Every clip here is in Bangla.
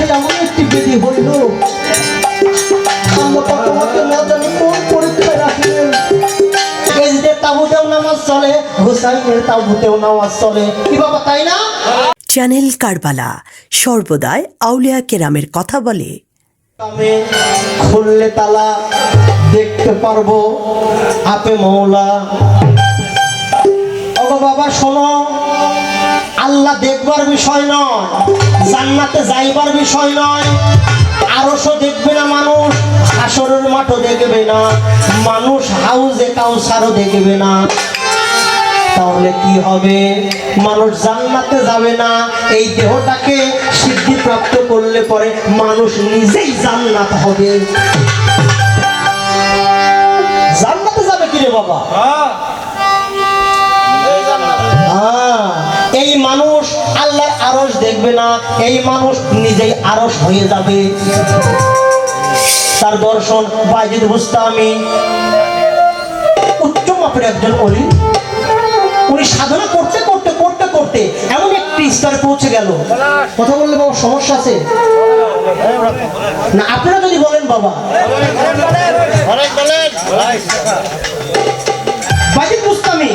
বংশে এমন একটি বিধি হইল। চ্যানেল কারবালা সর্বদাই আউলিয়া কেরামের কথা বলে। খুললে তালা দেখতে পারব আপে মৌলা। ওগো বাবা শোনো। আল্লাহ দেখবার বিষয় নয়, জান্নাতে যাইবার বিষয় নয়, আরশও দেখবে না মানুষ, হাসরের মাঠও দেখবে না, মানুষ হাউজে কাউসারও দেখবে না। তাহলে কি হবে? মানুষ জান্নাতে যাবে না, এই দেহটাকে সিদ্ধি প্রাপ্ত করলে পরে মানুষ নিজেই জান্নাত হবে। জান্নাতে যাবে কি রে বাবা আল্লাহর আরস দেখবে না, এই মানুষ নিজেই আরস হয়ে যাবে। তার দর্শন বাইজিদ বুস্তামি উচ্চ মাপের একজন অলি, উনি সাধনা করতে করতে করতে করতে এমন একটি স্তরে পৌঁছে গেল। কথা বললে বাবা সমস্যা আছে? না, আপনারা যদি বলেন বাবা। বাইজিদ বুস্তামি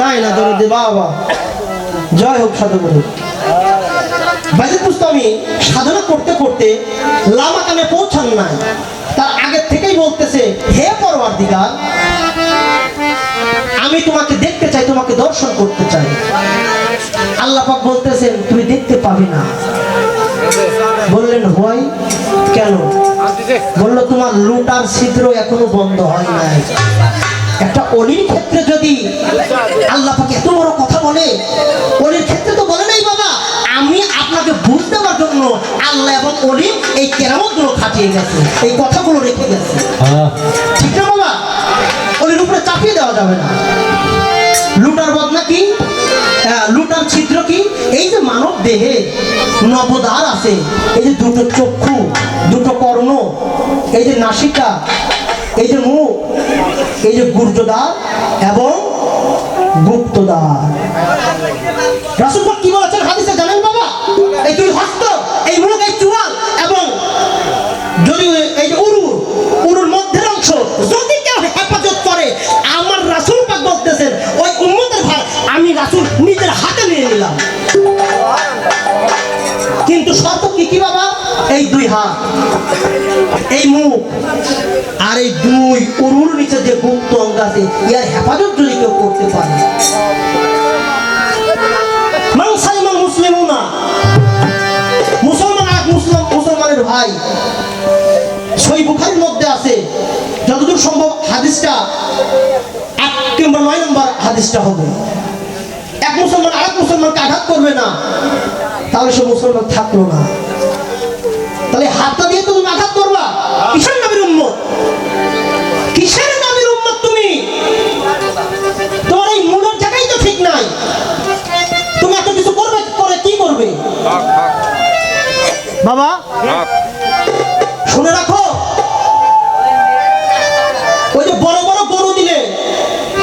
তাই না, দরদি বাবা। জয় হোক সাধুগুরু। বাইজিদ বুস্তামি সাধনা করতে করতে লামাকানে পৌঁছান নাই। তার আগে থেকেই বলতেছে, হে পরওয়ার দিগার আমি তোমাকে দেখতে চাই, তোমাকে দর্শন করতে চাই। আল্লাহ পাক বলতেছেন, তুমি দেখতে পাবে না। বললেন, হয়? কেন? বলল, তোমার লুটার ছিদ্র এখনও বন্ধ হয় নাই। একটা অলির ক্ষেত্রে যদি আল্লাহ পাক এত বড় কথা বলে অলির ক্ষেত্রে তো বলে নাই বাবা আমি আপনাকে বুঝতে দেওয়ার জন্য আল্লাহ এবং অলি এই কেরামতগুলো খাটিয়ে গেছে এই কথাগুলো রেখে গেছে। ঠিক না বাবা? অলির উপরে চাপিয়ে দেওয়া যাবে না। লুটার বদনা কি? হ্যাঁ, লুটার ছিদ্র কি? এই যে মানব দেহে নবদার আছে এই যে দুটো চক্ষু দুটো কর্ণ এই যে নাসিকা এই যে মুখ এই যে গুর্জদার এবং গুপ্তদার রাসুল কি বলেছেন এই মুখ আর এই দুই উরুর নিচে যে গুপ্ত অঙ্গ আছে, ইয়ার হেফাজত যদি কেউ করতে পারে। মান সালমান মুসলিমুনা এক মুসলিম, মুসলমানের ভাই। সই বুখারির মধ্যে আছে, যতদূর সম্ভব হাদিসটা, এক কিংবা নয় নম্বর হাদিসটা হবে। এক মুসলমান আরেক আঘাত করবে না, তাহলে সে মুসলমান থাকল না। বাবা শুনে রাখো। ওই যে বড় বড় গরু দিলে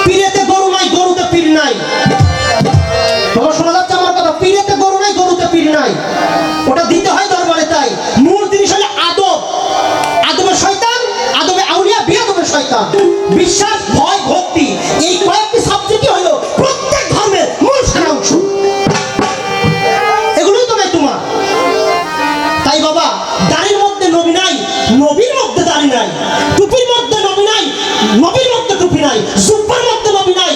পীরেতে গরু নাই গরুতে পীর নাই। বাবা শোনা যাচ্ছে আমার কথা পীরেতে গরু নাই গরুতে পীর নাই। ওটা দিতে হয় দরবারে তাই। মূল জিনিস হলো আদব। আদবের শয়তান আদবে আউলিয়া বিয়াদবের শয়তান। বিশ্বাস নাই, টুপির মধ্যে নবী নাই, নবীর মধ্যে টুপি নাই, জুব্বার মধ্যে নবী নাই,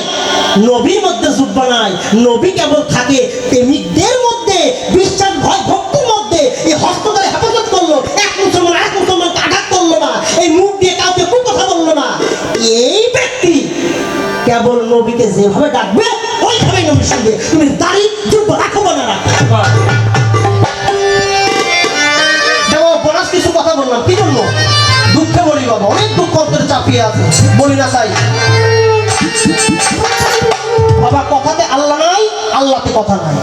নবীর মধ্যে জুব্বা নাই, নবী কেবল থাকে প্রেমিকদের মধ্যে, বিশ্বাস, ভয়, ভক্তির মধ্যে এই হস্ত দ্বারা হেফাজত করল, এক মুসলমান এক মুসলমানকে আঘাত করল না, এই মুখ দিয়ে কাউকে কু কথা বলল না। এই ব্যক্তি কেবল নবীকে যেভাবে ডাকবে, ওইভাবেই নবীর সঙ্গে তুমি দাড়ি, জুব্বা রাখো না রাখো। চাপিয়ে আছে বলি না চাই বাবা কথাতে আল্লাহ নাই আল্লাহতে কথা নাই।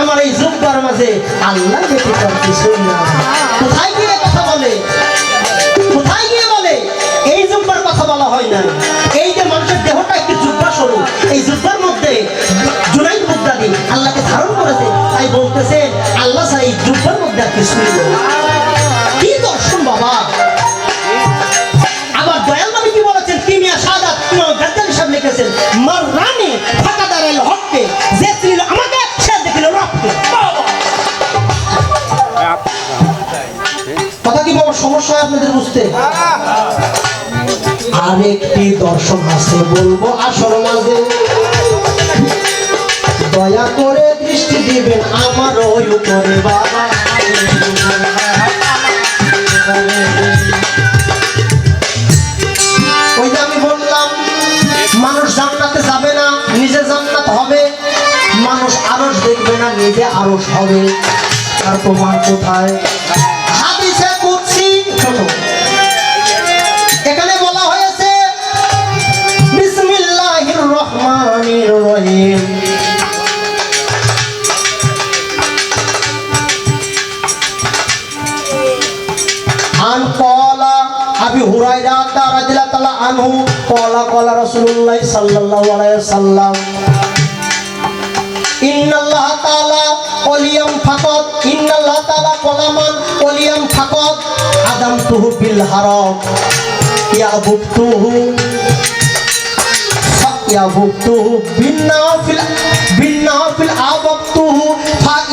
আমার এই জুব্বার মাঝে আল্লাহ না। কোথায় গিয়ে কথা বলে? কোথায় গিয়ে বলে? এই জুব্বার কথা বলা হয় না এই যে মানুষের দেহটা একটি জুব্বা স্বরূপ, এই জুব্বার মধ্যে আল্লাহকে ধারণ করেছে, তাই বলতেছে, আল্লাহ এই জুব্বার মধ্যে আর কিছুই কি দর্শন বাবা? আবার দয়াল নবী কি বলেছেন? তিনি সাদাত? ইমাম গাজ্জালি সাহেব লিখেছেন মার সমস্যা আপনাদের বুঝতে। আরেকটি দর্শন আছে, বলব আসর মাঝে। দয়া করে দৃষ্টি দিবেন আমার ওই উপরে বাবা। ওই যে আমি বললাম, মানুষ যাবে না, নিজে হবে। মানুষ দেখবে না, নিজে আরস হবে। তার প্রমাণ কোথায়? আনহু, কলা কলা রসুল্লাহ সাল্লাল্লাহু আলাইহি সাল্লাম ইন্নাল্লাহ তাআলা ওলিয়াম ফাকত, ইন্নাল্লাহ তাআলা কলামান ওলিয়াম ফাকত। আদাম তুহু বিল হারাম ইয়াবুতুহু ইয়াবুতুহু বিন্না ফিল বিন্না ফিল আব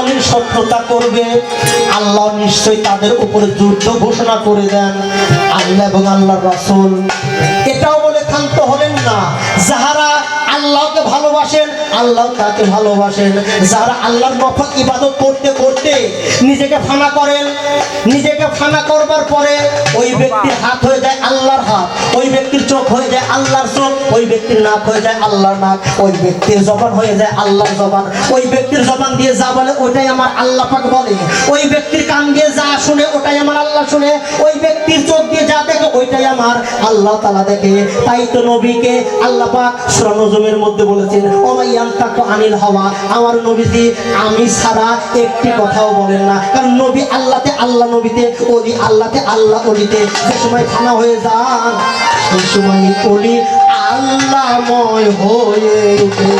অলির সভ্যতা করবে, আল্লাহ নিশ্চয়ই তাদের উপরে যুদ্ধ ঘোষণা করে দেন। আল্লাহ এবং আল্লাহর রাসুল এটাও বলে ক্ষান্ত হলেন আল্লাহকে ভালোবাসেন আল্লাহ তাকে ভালোবাসেন। যারা আল্লাহর নফল ইবাদত করতে করতে নিজেকে ফানা করেন নিজেকে ফানা করবার পরে ওই ব্যক্তির হাত হয়ে যায় আল্লাহর হাত ওই ব্যক্তির চোখ হয়ে যায় আল্লাহর চোখ ওই ব্যক্তির নাক হয়ে যায় আল্লাহর নাক ওই ব্যক্তির জবান হয়ে যায় আল্লাহর জবান। ওই ব্যক্তির জবান দিয়ে যা বলে ওটাই আমার আল্লাহ পাক বলে। ওই ব্যক্তির কান দিয়ে যা শুনে ওটাই আমার আল্লাহ শুনে। ওই ব্যক্তির চোখ দিয়ে যা দেখে ওইটাই আমার আল্লাহ তালা দেখে। তাই তো নবীকে আল্লাহ পাক সূরা নজমের মধ্যে বলেছেন ওমাইয়াম তাকু আনিল হাওয়া। আমার নবীজি, আমি ছাড়া একটি কথাও বলেন না। কারণ নবী আল্লাহতে আল্লাহ নবীতে, ওলি আল্লাহতে আল্লাহ অলিতে যে সময় খানা হয়ে যান সেই সময় অলি আল্লাহময় হয়ে উঠে।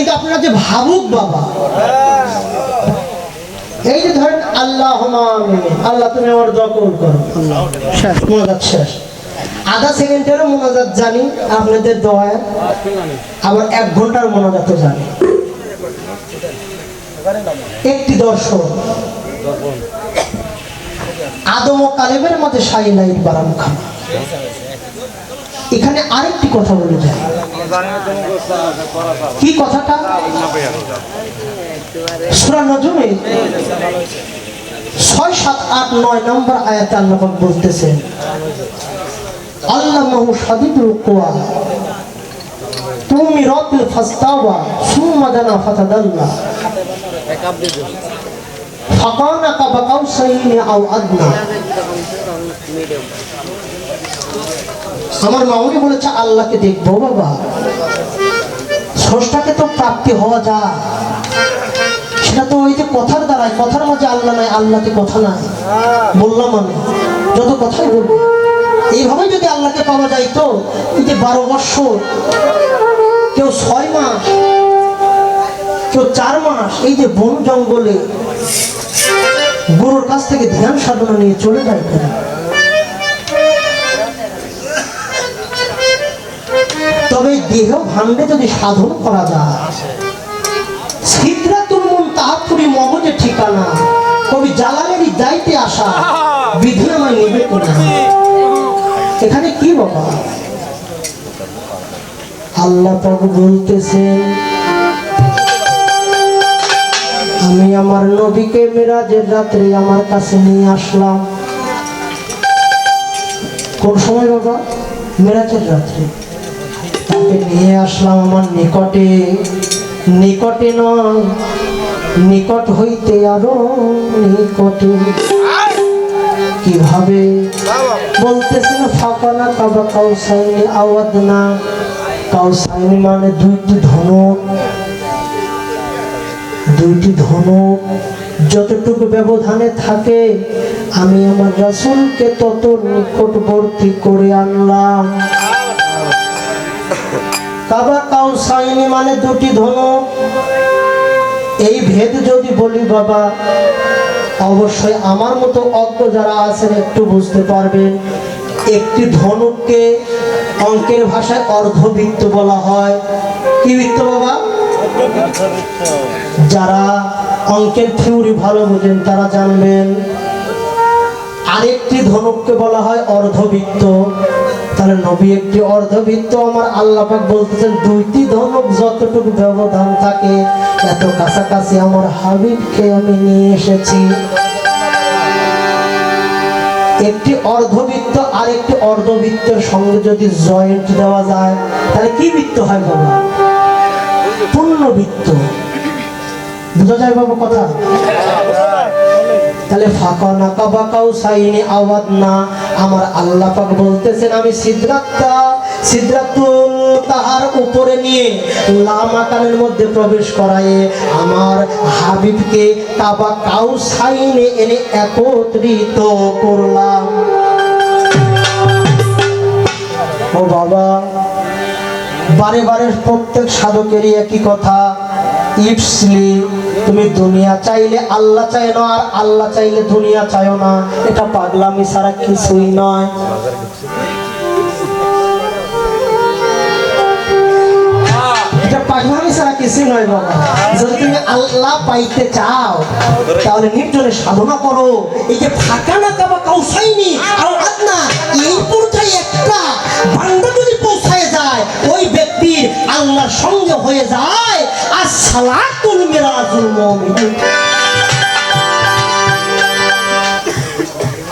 কিন্তু আপনারা যে ভাবুক বাবা। এই যে ধরেন আল্লাহ আল্লাহ তুমি আমার দোয়া কবুল করো। শেষ। মোনাজাত শেষ। আধা সেকেন্ডেরও মোনাজাত জানি আপনাদের দোয়ায়। আবার এক ঘণ্টার মোনাজাতও জানি। একটি দর্শন। আদম ও কালেবের মধ্যে সাই লাইট বারাম খানা এখানে আরেকটি কথা বলে কি কথাটা? সুরা ছয় সাত আট নয় নম্বর আয়াতে আল্লাহ বলতেছেন আল্লাহ সাদিদুল কোয়া, তুমি রতিল ফাস্তাওয়া, সুম্মা দানা ফাতাদাল্লা, ফাকানা কাবা কাউসাইনি আও আদনা। আমার মামুনি বলেছে, আল্লাহকে দেখব বাবা। স্রষ্টাকে তো প্রাপ্তি হওয়া যায়। সেটা তো ওই যে কথার দ্বারাই, কথার মাঝে আল্লাহ নাই, আল্লাহতে কথা নাই। বললাম আমি, যত কথাই বলব এইভাবে যদি আল্লাহকে পাওয়া যায় তো, এই যে বারো বৎসর, কেউ ছয় মাস, কেউ চার মাস, এই যে বন জঙ্গলে, গুরুর কাছ থেকে ধ্যান সাধনা নিয়ে চলে যায় তবে দেহ ভাণ্ডে যদি সাধন করা যায়। সিদ্ধাতুল মন তাহাপুরি মগজে ঠিকানা, কবি জালালেরই যাইতে আসা, বিধি আমায় নেবে এখানে কি বাবা আল্লাহ পাক বলতেছেন, আমি আমার নবীকে মেরাজের রাত্রে আমার কাছে নিয়ে আসলাম। কোন সময় বাবা? মেরাজের রাত্রে। তাকে নিয়ে আসলাম আমার নিকটে নিকটে নয় নিকট হইতে আরও নিকটে। কীভাবে? বলতেছেন ফাঁকানা কাবা কাউসাইনি আওয়াজ না। কাউসাইনি মানে দুইটি ধনুক। দুইটি ধনুক। যতটুকু ব্যবধানে থাকে আমি আমার রাসূলকে তত নিকটবর্তী করে আনলাম। কাবা কাউসাইনি মানে দুটি ধনুক এই ভেদ যদি বলি বাবা, অবশ্যই আমার মতো অজ্ঞ যারা আছেন একটু বুঝতে পারবেন, একটি ধনুককে অঙ্কের ভাষায় অর্ধবৃত্ত বলা হয়। কি বৃত্ত বাবা? যারা অঙ্কের থিওরি ভালো বোঝেন তারা জানবেন। আরেকটি ধনুককে বলা হয় অর্ধবৃত্ত। তাহলে নবী একটি অর্ধবৃত্ত আমার আল্লাহ পাক বলতেছেন, দুইটি ধনুক যতটুকু ব্যবধান থাকে, এত কাছাকাছি আমার হাবিবকে আমি নিয়ে এসেছি। একটি অর্ধবৃত্ত আর একটি অর্ধবৃত্তের সঙ্গে যদি জয়েন্ট দেওয়া যায়, তাহলে কি বৃত্ত হয় বাবা? পূর্ণবৃত্ত। বুঝা যায় বাবা কথা? তাহলে ফাঁকা না কাবা কাউ সাইনি আওয়াজ না। আমার আল্লাহ পাক বলতেছেন, আমি সিদ্ধাত্তা সিদ্ধাতুল তাহার উপরে নিয়ে লামাকানের মধ্যে প্রবেশ করায়ে আমার হাবিবকে কাবা কাউ সাইনে এনে একত্রিত করলাম। ও বাবা, বারে বারে প্রত্যেক সাধকেরই একই কথা ইপসলি তুমি দুনিয়া চাইলে আল্লাহ চাই না আর আল্লাহ চাইলে দুনিয়া চাইও না। এটা পাগলামি ছাড়া কিছুই নয়। আল্লাহ পাইতে চাও, তাহলে সাধনা করো। যে ফাঁকা না পৌঁছায় যায়, ওই ব্যক্তির আল্লাহর সঙ্গে হয়ে যায়। আর সালাতুল মিরাজুল মুমিন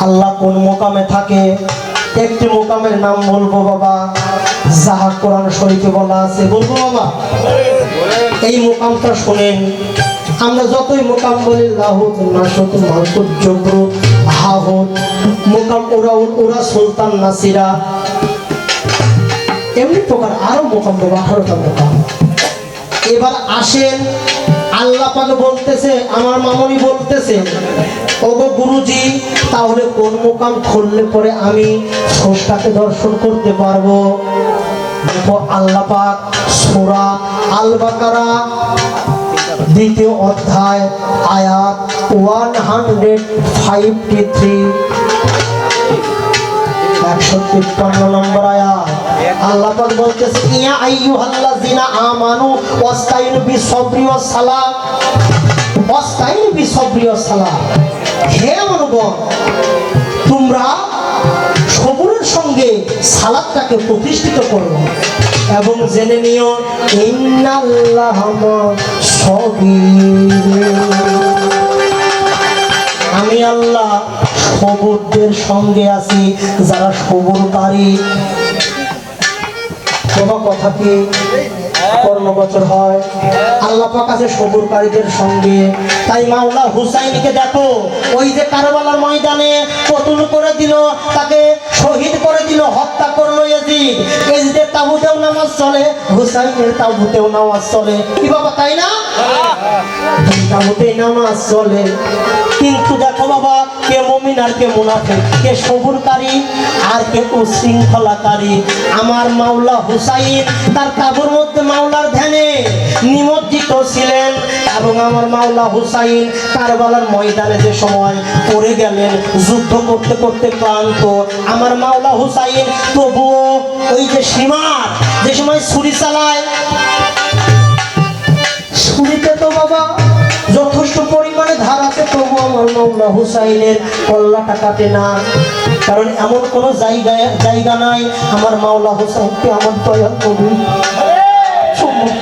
আল্লাহ কোন মোকামে থাকে? একটি মোকামের নাম বলব বাবা, যাহা কোরআন শরীফে বলা আছে। বলব বাবা, এই মোকামটা শোনেন, আমরা যতই মোকাম বলি লাহুত নাসত মাহতুত জবরু হাহুত মোকাম ওরা ওরা সুলতান, নাসিরা এমনি প্রকার আরও মোকাম দেবো, আঠারোটা মোকাম। এবার আসেন, আল্লাহ পাকে বলতেছে, আমার মামনি বলতেছে, ওগো গুরুজি, তাহলে কোন মোকাম খুললে পরে আমি স্রষ্টাকে দর্শন করতে পারব? দেখো সোরা আল বাকারা দ্বিতীয় অধ্যায়, আয়াত ওয়ান হান্ড্রেড ফাইভটি থ্রি, একশো তিপ্পান্ন নম্বর আয়াত। আল্লাহ পাক বলতেছে, ইয়া আইয়ুহাল্লাযিনা আমানু ওয়াস্তাইনু বিসবরি ওয়াস সালাত ওয়াস্তাইনু বিসবরি ওয়াস সালাত হে মানবগণ তোমরা সবুরের সঙ্গে সালাদটাকে প্রতিষ্ঠিত করো এবং জেনে নিও, ইন্নাল্লাহ আমি আল্লাহ সবুরদের সঙ্গে আছি, যারা সবুরকারী তোমার কথা কি কর্মবচর হয়? আল্লাহ পাক আছে সবুরকারীদের সঙ্গে। তাই মাওলা হুসাইনকে দেখো, ওই যে কারবালার ময়দানে কতুল করে দিল, তাকে শহীদ করে দিল, হত্যা করল এজিদ। এজিদের তাবুতেও নামাজ চলে, হুসাইনের তাবুতেও নামাজ চলে। কি বাবা, তাই না? কিন্তু দেখো বাবা, কে মমিন আর কে মুনাফিক, কে সবুরকারী আর কে উশৃঙ্খলাকারী। আমার মাওলা হুসাইন, তার তাবুর মধ্যে মাওলার ধ্যানে নিমজ্জিত ছিলেন। এবং আমার মাওলা হুসাইন কারবালার ময়দানে যে সময় পড়ে গেলেন, যুদ্ধ করতে করতে ক্লান্ত। আমার মাওলা হুসাইন, তবুও ওই যে সীমার, যে সময় ছুরি চালায় বাবা যথেষ্ট পরিমাণে ধার আছে তবু আমার মাওলা হুসাইনের কল্লাটা কাটে না। কারণ এমন কোনো জায়গায় জায়গা নাই আমার মাওলা হুসাইনকে আমার দয়া কবি সম্মুখ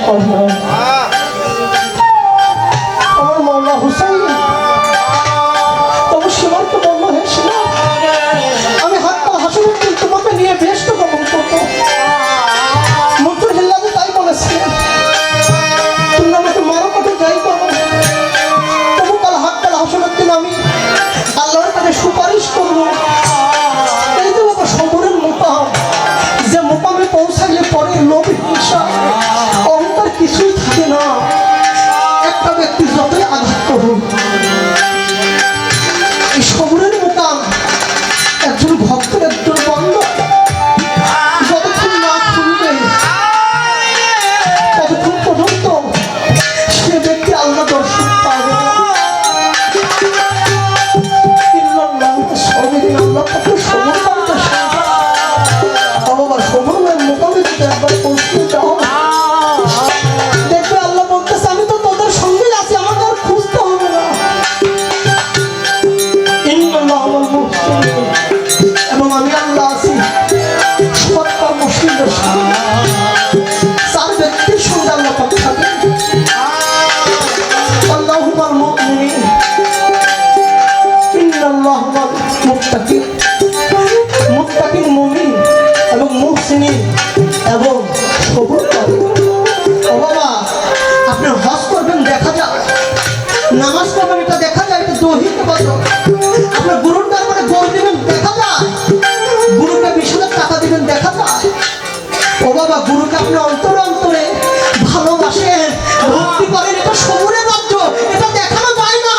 어, গুরুকে আপনি অন্তরে অন্তরে ভালোবাসেন ভক্তি করেন এটা সবুরের রাজ্য এটা দেখানো যায় না।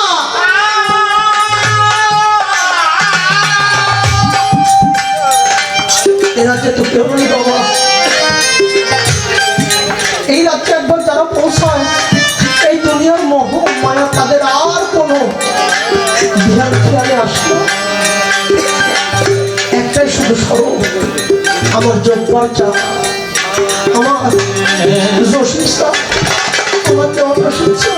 এ রাজ্যে তো কেউ নেই বাবা। এই রাজ্যে একবার যারা পৌঁছায়, এই দুনিয়ার মোহ মায়া তাদের আর কোনো ধ্যান খেয়ালে আসলো একটাই শুধু স্বরূপ আমার যোগ্যার চা আমার জসিসা আমার দেওয়াটা শিখছে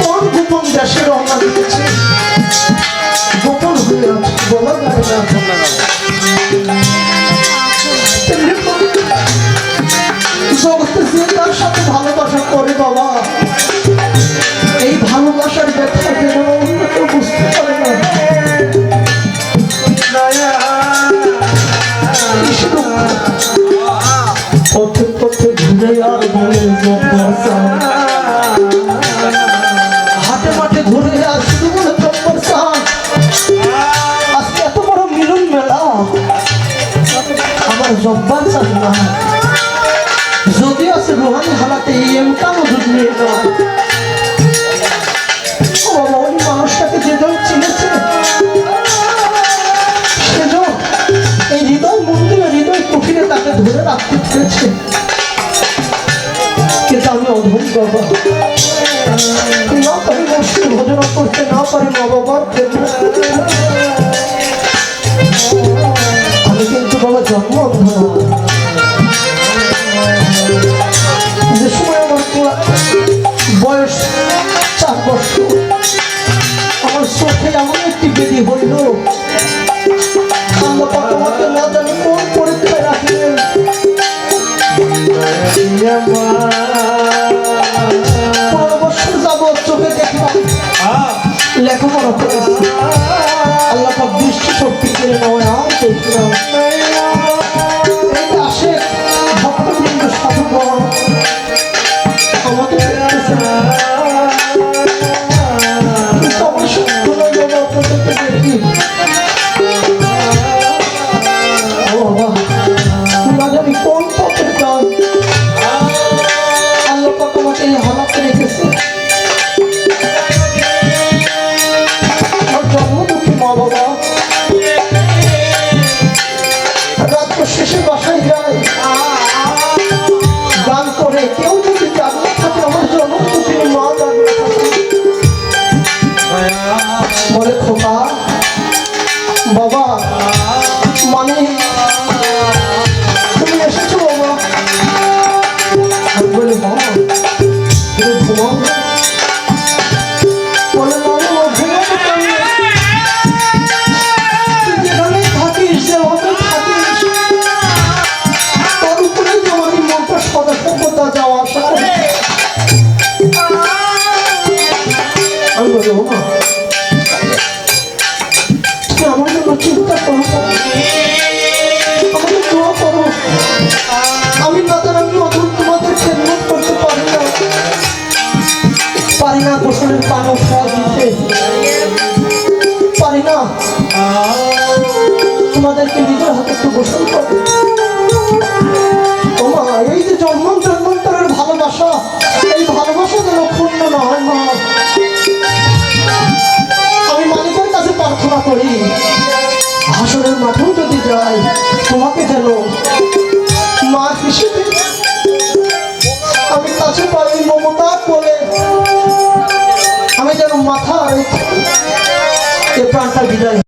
কোন গোপন দেশে রওনা দিতেছে গোপন হয়ে আছে বলা যায় না। জগতে যে তার সাথে ভালোবাসা করে বাবা এই ভালোবাসার ব্যথা যেন অন্য কেউ বুঝতে পারে না। শুধু পথে জব্বার চাঁদ না। যদি আছে রুহানি হালাতে এই এমটা মজুদ নিয়ে নয় বাবা, ওই মানুষটাকে যেজন চিনেছে সেজন এই হৃদয় মন্দিরে হৃদয় কুঠিরে তাকে ধরে রাখতে পেরেছে কিন্তু আমি অধম বাবা। না পারি মস্তি ভোজনা করতে না পারি মা বাবার। আমি কিন্তু বাবা জন্ম। যে সময় আমার বয়স আমার চোখে এমন একটি বেদি হইল আল্লাহ এই এই আমি মালিকের কাছে প্রার্থনা করি হাসরের মাঠেও যদি যাই, তোমাকে যেন মা হিসেবে আমি কাছে মমতা বলে। আমি যেন মাথা রেখে এ প্রাণটা বিদায়